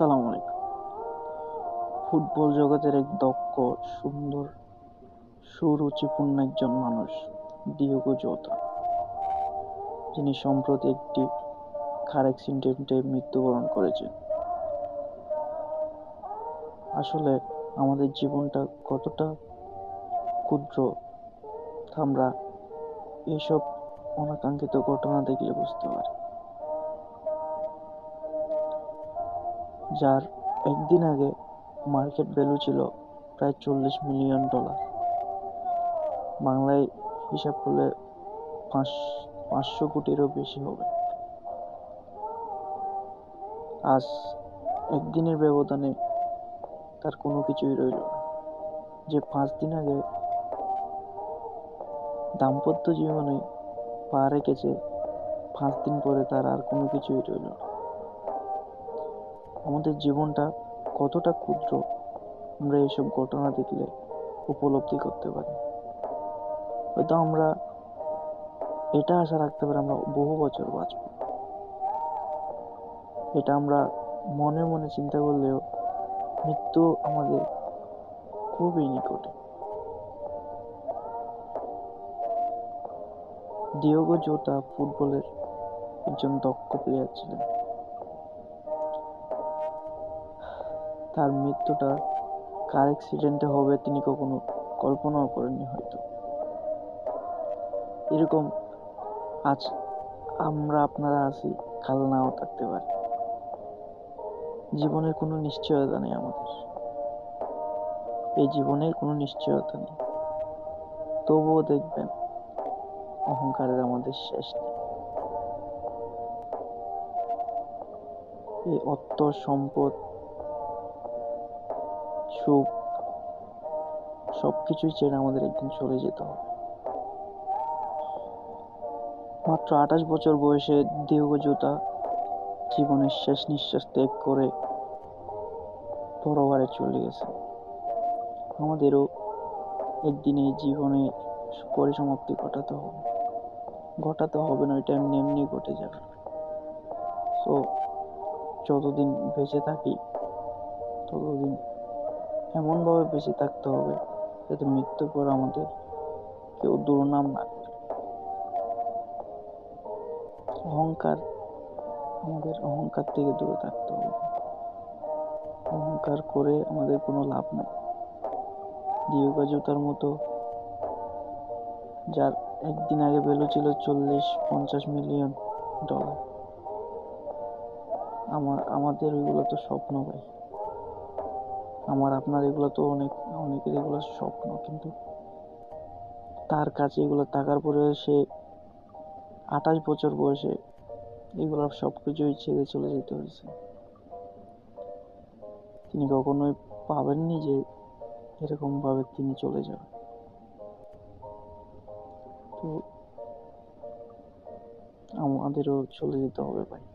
আসসালামু আলাইকুম। ফুটবল জগতের এক দক্ষ, সুন্দর, সুরুচিপূর্ণ একজন মানুষ, ডিয়েগো জোতা। যিনি সম্প্রতি একটি কার অ্যাক্সিডেন্টে মৃত্যুবরণ করেছেন। আসলে আমাদের জীবনটা কতটা ক্ষুদ্র আমরা এসব অনাকাঙ্ক্ষিত ঘটনা দেখলে বুঝতে পারি। যার একদিন আগে মার্কেট ভ্যালু ছিল প্রায় চল্লিশ মিলিয়ন ডলার বাংলায় হিসাব করলে পাঁচ, পাঁচশো কোটিরও বেশি হবে। আজ একদিনের ব্যবধানে তার কোনো কিছুই রইল না। যে পাঁচ দিন আগে দাম্পত্য জীবনে পা রেখেছে, পাঁচ দিন পরে তার আর কোনো কিছুই রইল না। আমাদের জীবনটা কতটা ক্ষুদ্র, আমরা এইসব ঘটনা দেখলে উপলব্ধি করতে পারি। হয়তো আমরা এটা আশা রাখতে পারি আমরা বহু বছর বাঁচব। এটা আমরা মনে মনে চিন্তা করলেও মৃত্যু আমাদের খুবই নিকটে। ডিওগো জোতা ফুটবলের একজন দক্ষ প্লেয়ার ছিলেন। তার মৃত্যুটা কার অ্যাক্সিডেন্টে হবে তিনি কখনো কল্পনাও করেননি হয়তো। এরকম আজ আমরা আপনারা আছি, কাল নাও থাকতে পারি। জীবনের কোনো নিশ্চয়তা নেই আমাদের। এই জীবনের কোনো নিশ্চয়তা নেই। তবুও দেখবেন, অহংকারের আমাদের শেষ নেই। এই অর্থ সম্পদ সুখ সব কিছুই ছেড়ে আমাদের একদিন চলে যেতে হবে। মাত্র আঠাশ বছর বয়সে জোতা জীবনের শেষ নিঃশ্বাস ত্যাগ করে পরবারে চলে গেছে। আমাদেরও একদিন এই জীবনে পরিসমাপ্তি ঘটাতে হবে। ঘটাতে হবে না, ওইটা এমনি এমনি ঘটে যাবে। সো যতদিন বেঁচে থাকি, ততদিন এমনভাবে বেঁচে থাকতে হবে যাতে মৃত্যুর পর আমাদের কেউ দুর্নাম না করে। অহংকার, আমাদের অহংকার থেকে দূরে থাকতে হবে। অহংকার করে আমাদের কোনো লাভ নাই। দিয়োগা মতো যার একদিন আগে ভ্যালু ছিল চল্লিশ, পঞ্চাশ মিলিয়ন ডলার আমার আমাদের ওইগুলো তো স্বপ্ন ভাই। আমার আপনার এগুলো তো অনেক, অনেকের এগুলো স্বপ্ন, কিন্তু তার কাছে এগুলো থাকার পরে সে আঠাশ বছর বয়সে এগুলো সব কিছুই ছেড়ে চলে যেতে হয়েছে। তিনি কখনোই পাবেননি যে এরকম ভাবে তিনি চলে যাবেন তো আমাদেরও চলে যেতে হবে ভাই।